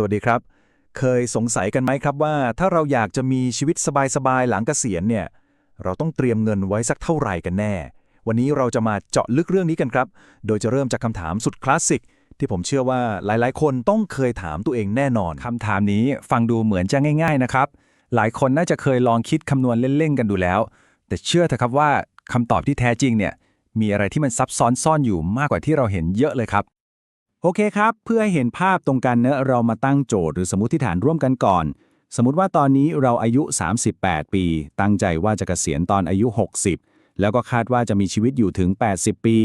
สวัสดีครับ เคยสงสัยกันไหมครับว่า ถ้าเราอยากจะมีชีวิตสบายๆหลังเกษียณเนี่ย เราต้องเตรียมเงินไว้สักเท่าไหร่กันแน่ วันนี้เราจะมาเจาะลึกเรื่องนี้กันครับ โดยจะเริ่มจากคำถามสุดคลาสสิกที่ผมเชื่อว่าหลายๆ คนต้องเคยถามตัวเองแน่นอน คำถามนี้ฟังดูเหมือนจะง่าย ๆนะครับ หลายคนน่าจะเคยลองคิดคำนวณเล่นๆกันดูแล้ว แต่เชื่อเถอะครับว่าคำตอบที่แท้จริงเนี่ยมีอะไรที่มันซับซ้อนซ่อนอยู่มากกว่าที่เราเห็นเยอะเลยครับ โอเคครับ เพื่อให้เห็นภาพตรงกันเนะเรามาตั้งโจทย์หรือสมมติฐานร่วมกันก่อน สมมติว่าตอนนี้เราอายุ 38 ปี ตั้งใจว่าจะเกษียณตอนอายุ 60 แล้วก็คาดว่าจะมีชีวิตอยู่ถึง 80 ปี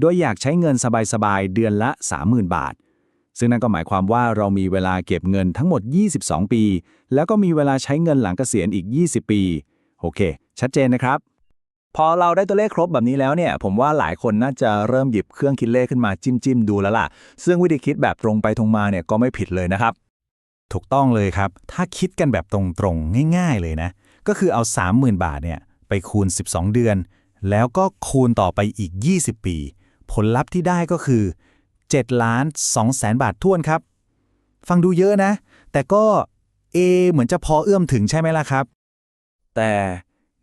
โดยอยากใช้เงินสบายๆ เดือนละ 30,000 บาท ซึ่งนั่นก็หมายความว่าเรามีเวลาเก็บเงินทั้งหมด 22 ปี แล้วก็มีเวลาใช้เงินหลังเกษียณอีก 20 ปี โอเค ชัดเจนนะครับ พอเราได้ตัวเลขครบแบบนี้แล้วเนี่ย ผมว่าหลายคนน่าจะเริ่มหยิบเครื่องคิดเลขขึ้นมาจิ้มจิ้มดูแล้วล่ะ ซึ่งวิธีคิดแบบตรงไปตรงมาเนี่ยก็ไม่ผิดเลยนะครับ ถูกต้องเลยครับ ถ้าคิดกันแบบตรงๆง่าย ๆเลยนะ ก็คือเอา 30,000 บาทเนี่ยไปคูณ 12 เดือน แล้วก็คูณต่อไปอีก 20 ปี ผลลัพธ์ที่ได้ก็คือ7ล้าน2แสนบาทท้วนครับ ฟังดูเยอะนะ แต่ก็เอเหมือนจะพอเอื้อมถึงใช่ไหมล่ะครับ แต่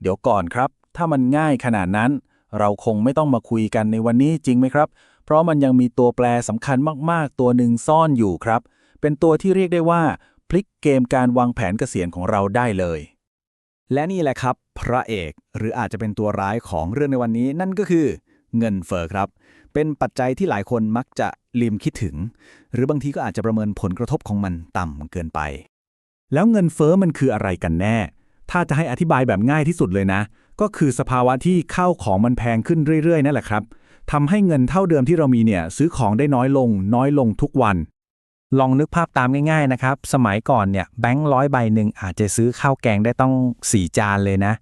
เดี๋ยวก่อนครับ ถ้ามันง่ายขนาดนั้น เราคงไม่ต้องมาคุยกันในวันนี้จริงไหมครับ เพราะมันยังมีตัวแปรสำคัญมากๆ ตัวหนึ่งซ่อนอยู่ครับ เป็นตัวที่เรียกได้ว่า พลิกเกมการวางแผนเกษียณของเราได้เลย และนี่แหละครับ พระเอกหรืออาจจะเป็นตัวร้ายของเรื่องในวันนี้ นั่นก็คือ เงินเฟ้อครับ เป็นปัจจัยที่หลายคนมักจะลืมคิดถึง หรือบางทีก็อาจจะประเมินผลกระทบของมันต่ำเกินไป แล้วเงินเฟ้อมันคืออะไรกันแน่ ถ้าจะให้อธิบายแบบง่ายที่สุดเลยนะ ก็คือสภาวะที่ข้าวของมันแพงขึ้นเรื่อยๆนั่นแหละครับทำให้เงินเท่าเดิมที่เรามีเนี่ยซื้อของได้น้อยลง น้อยลงทุกวัน ลองนึกภาพตามง่ายๆนะครับ สมัยก่อนเนี่ยแบงค์ร้อยใบหนึ่งอาจจะซื้อข้าวแกงได้ต้อง 4 จานเลยนะ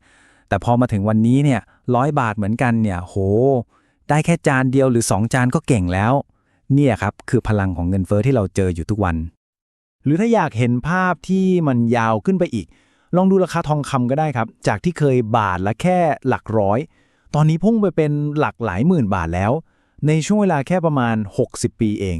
แต่พอมาถึงวันนี้เนี่ยร้อยบาทเหมือนกันเนี่ยโห ได้แค่จานเดียวหรือ 2 จานก็เก่งแล้ว เนี่ยครับคือพลังของเงินเฟ้อที่เราเจออยู่ทุกวัน หรือถ้าอยากเห็นภาพที่มันยาวขึ้นไปอีก ลองดูราคาทองคำก็ได้ครับ จากที่เคยบาทละแค่หลักร้อย ตอนนี้พุ่งไปเป็นหลักหลายหมื่นบาทแล้ว ในช่วงเวลาแค่ประมาณ 60 ปีเอง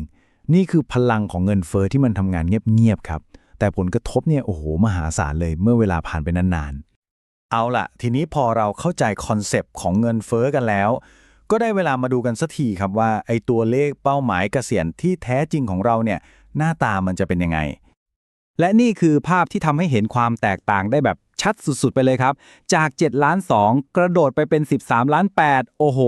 นี่คือพลังของเงินเฟอ้อที่มันทำงานเงียบๆครับ แต่ผลกระทบเนี่ยโอ้โหมหาศาลเลยเมื่อเวลาผ่านไปนานๆ เอาล่ะ ทีนี้พอเราเข้าใจคอนเซปต์ของเงินเฟ้อกันแล้ว ก็ได้เวลามาดูกันสักทีครับว่าไอ้ตัวเลขเป้าหมายเกษียณที่แท้จริงของเราเนี่ยหน้าตามันจะเป็นยังไง และนี่คือภาพที่ทำให้เห็นความแตกต่างได้แบบชัดสุดๆ ไปเลยครับ จาก 7 ล้าน 2 กระโดดไปเป็น 13 ล้าน 8 โอ้โห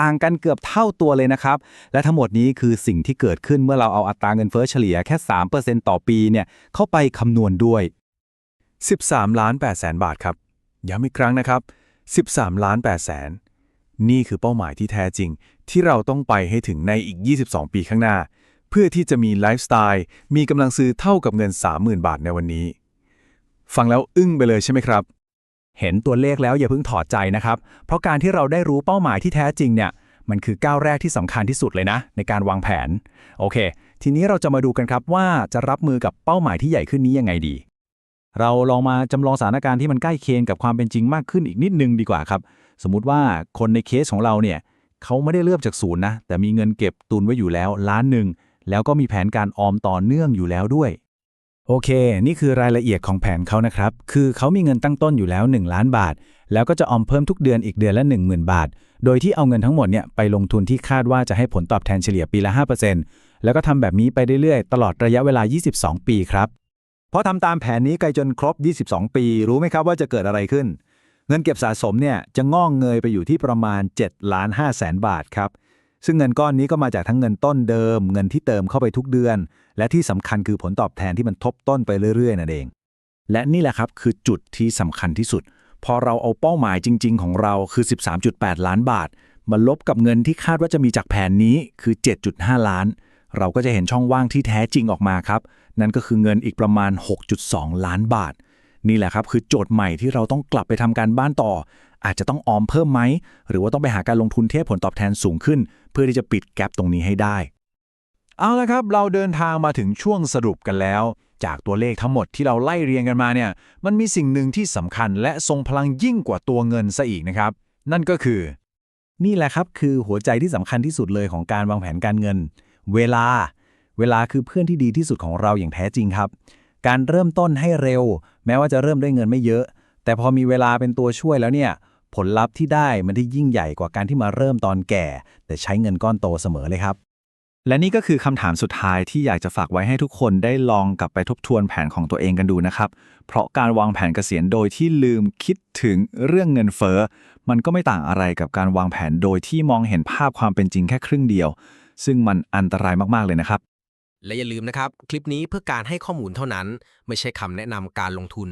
ต่างกันเกือบเท่าตัวเลยนะครับ และทั้งหมดนี้คือสิ่งที่เกิดขึ้นเมื่อเราเอาอัตราเงินเฟ้อเฉลี่ยแค่ 3%ต่อปีเนี่ยเข้าไปคำนวณด้วย 13 ล้าน8แสนบาทครับ ย้ำอีกครั้งนะครับ 13 ล้าน8แสนนี่คือเป้าหมายที่แท้จริง ที่เราต้องไปให้ถึงในอีก 22 ปีข้างหน้า เพื่อที่จะมีไลฟ์สไตล์มีกำลังซื้อเท่ากับเงิน 30,000 บาทในวันนี้ ฟังแล้วอึ้งไปเลยใช่ไหมครับ เห็นตัวเลขแล้วอย่าเพิ่งถอดใจนะครับ เพราะการที่เราได้รู้เป้าหมายที่แท้จริงเนี่ยมันคือก้าวแรกที่สำคัญที่สุดเลยนะ ในการวางแผน โอเค ทีนี้เราจะมาดูกันครับว่าจะรับมือกับเป้าหมายที่ใหญ่ขึ้นนี้ยังไงดี เราลองมาจำลองสถานการณ์ที่มันใกล้เคียงกับความเป็นจริงมากขึ้นอีกนิดนึงดีกว่าครับ สมมุติว่าคนในเคสของเราเนี่ยเขาไม่ได้เริ่มจากศูนย์นะแต่มีเงินเก็บตุนไว้อยู่แล้วล้านหนึ่ง แล้วก็มีแผนการออมต่อเนื่องอยู่แล้วด้วย โอเค นี่คือรายละเอียดของแผนเขานะครับ คือเขามีเงินตั้งต้นอยู่แล้ว 1 ล้านบาท แล้วก็จะออมเพิ่มทุกเดือนอีกเดือนละ 10,000 บาท โดยที่เอาเงินทั้งหมดเนี่ยไปลงทุนที่คาดว่าจะให้ผลตอบแทนเฉลี่ยปีละ 5%แล้วก็ทำแบบนี้ไปเรื่อยๆ ตลอดระยะเวลา 22 ปีครับพอทำตามแผนนี้ไปจนครบ 22 ปี รู้ไหมครับว่าจะเกิดอะไรขึ้น เงินเก็บสะสมเนี่ยจะงอกเงยไปอยู่ที่ประมาณ7ล้าน5แสนบาทครับ ซึ่งเงินก้อนนี้ก็มาจากทั้งเงินต้นเดิม เงินที่เติมเข้าไปทุกเดือน และที่สำคัญคือผลตอบแทนที่มันทบต้นไปเรื่อยๆนั่นเอง และนี่แหละครับคือจุดที่สำคัญที่สุด พอเราเอาเป้าหมายจริง ๆ ของเราคือ 13.8 ล้านบาทมาลบกับเงินที่คาดว่าจะมีจากแผนนี้คือ 7.5 ล้าน เราก็จะเห็นช่องว่างที่แท้จริงออกมาครับ นั่นก็คือเงินอีกประมาณ 6.2 ล้านบาท นี่แหละครับคือโจทย์ใหม่ที่เราต้องกลับไปทำการบ้านต่อ อาจจะต้องออมเพิ่มไหม หรือว่าต้องไปหาการลงทุนเทียบผลตอบแทนสูงขึ้น เพื่อที่จะปิดแกลบตรงนี้ให้ได้ เอาละครับ เราเดินทางมาถึงช่วงสรุปกันแล้ว จากตัวเลขทั้งหมดที่เราไล่เรียงกันมาเนี่ยมันมีสิ่งหนึ่งที่สำคัญและทรงพลังยิ่งกว่าตัวเงินซะอีกนะครับ นั่นก็คือ นี่แหละครับคือหัวใจที่สำคัญที่สุดเลยของการวางแผนการเงิน เวลา เวลาคือเพื่อนที่ดีที่สุดของเราอย่างแท้จริงครับ การเริ่มต้นให้เร็ว แม้ว่าจะเริ่มด้วยเงินไม่เยอะ แต่พอมีเวลาเป็นตัวช่วยแล้วเนี่ย ผลลัพธ์ที่ได้มันได้ยิ่งใหญ่กว่าการที่มาเริ่มตอนแก่ แต่ใช้เงินก้อนโตเสมอเลยครับ และนี่ก็คือคำถามสุดท้ายที่อยากจะฝากไว้ให้ทุกคนได้ลองกลับไปทบทวนแผนของตัวเองกันดูนะครับ เพราะการวางแผนเกษียณโดยที่ลืมคิดถึงเรื่องเงินเฟ้อมันก็ไม่ต่างอะไรกับการวางแผนโดยที่มองเห็นภาพความเป็นจริงแค่ครึ่งเดียว ซึ่งมันอันตรายมากๆเลยนะครับ และอย่าลืมนะครับ คลิปนี้เพื่อการให้ข้อมูลเท่านั้น ไม่ใช่คำแนะนำการลงทุน